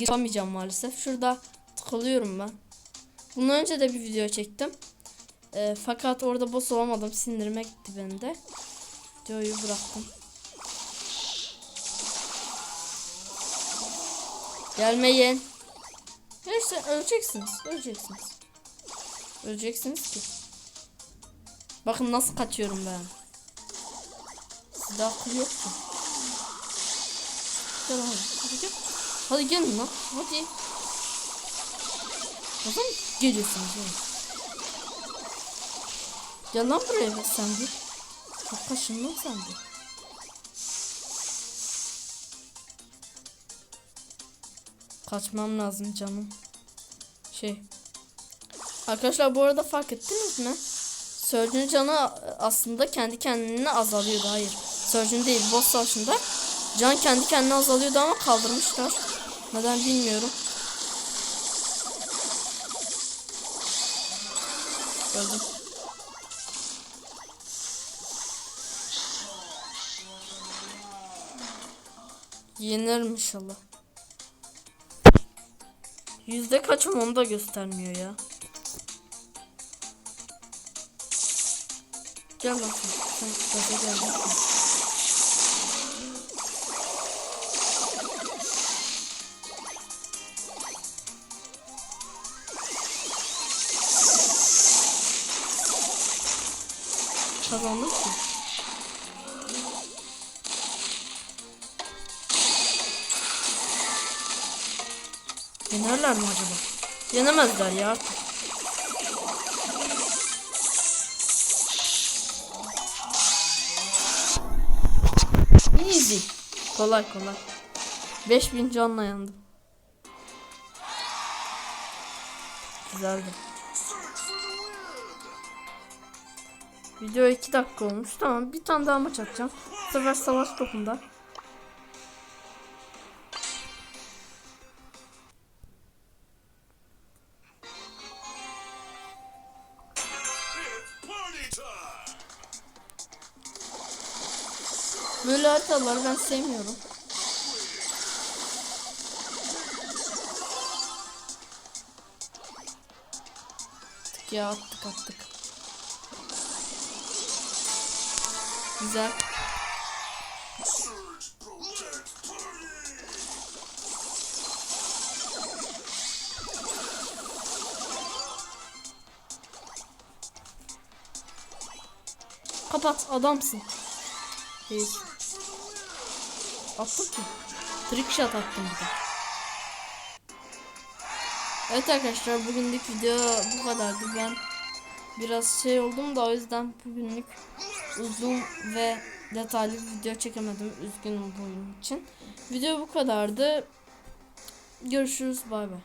Yapamayacağım maalesef. Şurada tıkılıyorum ben. Bundan önce de bir video çektim. Ee, fakat orada boss olamadım. Sindirime gitti beni de. Videoyu bıraktım. Gelmeyin. Neyse öleceksiniz. Öleceksiniz. Öleceksiniz ki. Bakın nasıl kaçıyorum ben. Akıl yok ki. Gel. Hadi gel. Hadi gelin lan. Hadi. O zaman geliyorsunuz. Evet. Gel lan buraya sen bir. Çok kaşındın sen de. Kaçmam lazım canım. Şey. Arkadaşlar bu arada fark ettiniz mi? Surge'ün canı aslında kendi kendine azalıyordu. Hayır. Surge'ün değil. Boss savaşında can kendi kendine azalıyordu ama kaldırmışlar. Neden bilmiyorum. Öldüm. Yenirim inşallah. Yüzde kaçım onu da göstermiyor ya. Gel lan sen. Sen gel Kazandık ki. Yenerler mi acaba? Yenemezler ya artık. Easy. Kolay kolay. 5000 canla yandım. Güzeldi. Video 2 dakika olmuş. Tamam bir tane daha maç atacağım. Bu sefer savaş topunda. Böyle haritaları ben sevmiyorum. Attık ya attık attık. Güzel. Kapat adamsın. Değil. Attım ki. Trick shot attım bir de. Evet arkadaşlar bugünlük video bu kadardı. Ben biraz şey oldum da o yüzden bugünlük uzun ve detaylı bir video çekemedim. Üzgünüm bunun için. Video bu kadardı. Görüşürüz. Bay bay.